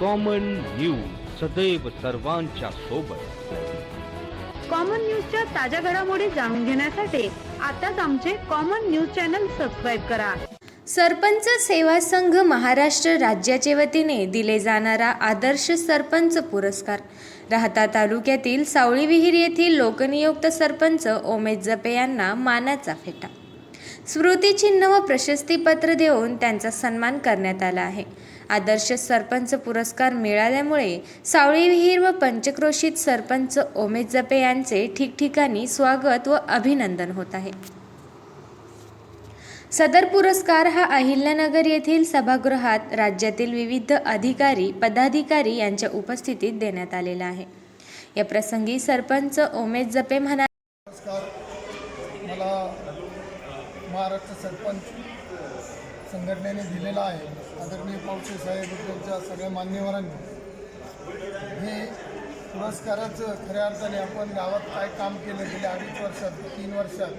Common news सदैव सर्वांच्या सोबत. कॉमन न्यूजच्या ताज्या घडामोडी जाणून घेण्यासाठी आताच आमचे कॉमन न्यूज चॅनल सबस्क्राईब करा. सरपंच सेवा संघ महाराष्ट्र राज्याचे वतीने दिले जाणारा आदर्श सरपंच पुरस्कार. राहता तालुक्यातील सावळी विहीर येथील लोकनियुक्त सरपंच ओमेश जपे यांना मानाचा फेटा. स्मृतिचिन्ह व प्रशस्तीपत्र देऊन त्यांचा सन्मान करण्यात आला आहे. आदर्श सरपंच पुरस्कार मिळाल्यामुळे सावळी विहीर व पंचक्रोशीत सरपंच ओमेश जपे यांचे ठिकठिकाणी स्वागत व अभिनंदन होत आहे. सदर पुरस्कार हा अहिल्यानगर येथील सभागृहात राज्यातील विविध अधिकारी पदाधिकारी यांच्या उपस्थितीत देण्यात आलेला आहे. या प्रसंगी सरपंच ओमेश जपे म्हणाले पुरस्कार मला महाराष्ट्र सरपंच संघटनेने दिलेला आहे. आदरणीय पावसे साहेब त्यांच्या सगळ्या मान्यवरांनी हे पुरस्काराचं खऱ्या अर्थाने आपण गावात काय काम केलं गेल्या अडीच वर्षात तीन वर्षात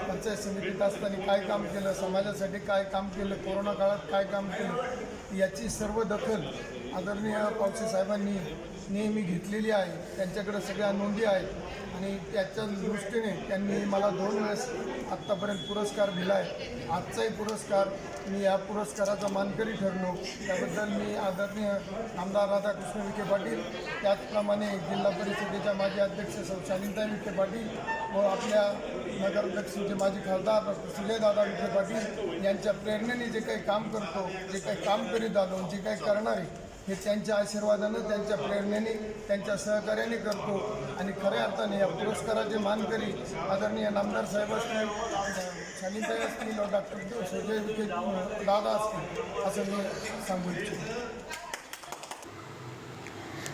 पंचायत समितीत असताना काय काम केलं समाजासाठी काय काम केलं कोरोना काळात काय काम केलं याची सर्व दखल आदरणीय पावसे साहेबांनी नेहमी घेतलेली आहे. त्यांच्याकडे सगळ्या नोंदी आहेत. आणि त्याच्या दृष्टीने त्यांनी मला दोन वेळेस आत्तापर्यंत पुरस्कार दिला आहे आजचाही पुरस्कार. मी या पुरस्काराचा मानकरी ठरलो. त्याबद्दल मी आदरणीय आमदार राधाकृष्ण विखे पाटील त्याचप्रमाणे जिल्हा परिषदेच्या माजी अध्यक्ष सौ शालिनताई विखे पाटील व आपल्या नगराध्यक्षांचे माजी खासदार सुलेदादा विखे पाटील यांच्या प्रेरणेने जे काही काम करतो जे काही काम करीत आलो जे काही करणारे हे त्यांच्या आशीर्वादानं त्यांच्या प्रेरणेने त्यांच्या सहकार्याने करतो. आणि खऱ्या अर्थाने या पुरस्काराचे मानकरी आदरणीय नामदार साहेब असतील शालिनताई असतील डॉक्टर सुजय विखे दादा असतील असं मी सांगू इच्छितो.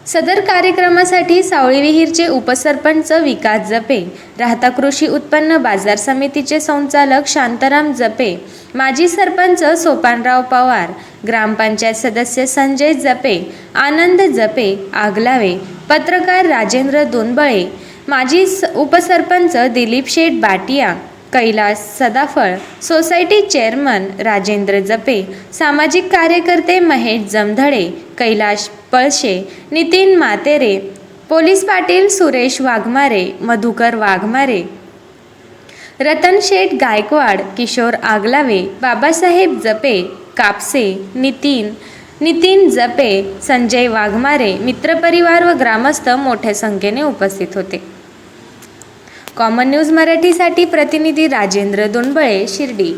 सदर कार्यक्रमासाठी सावळी विहीरचे उपसरपंच विकास जपे राहता कृषी उत्पन्न बाजार समितीचे संचालक शांताराम जपे माजी सरपंच सोपानराव पवार ग्रामपंचायत सदस्य संजय जपे आनंद जपे आगलावे पत्रकार राजेंद्र दोनबळे माजी स उपसरपंच दिलीप शेठ बाटिया कैलास सदाफळ सोसायटी चेअरमन राजेंद्र जपे सामाजिक कार्यकर्ते महेश जमधडे कैलाश पळशे नितीन मातेरे पोलीस पाटील सुरेश वाघमारे मधुकर वाघमारे. रतन शेठ गायकवाड किशोर आगलावे बाबासाहेब जपे कापसे नितीन नितीन जपे संजय वाघमारे मित्रपरिवार व ग्रामस्थ मोठ्या संख्येने उपस्थित होते. कॉमन न्यूज मराठीसाठी प्रतिनिधी राजेंद्र दोंबळे शिर्डी.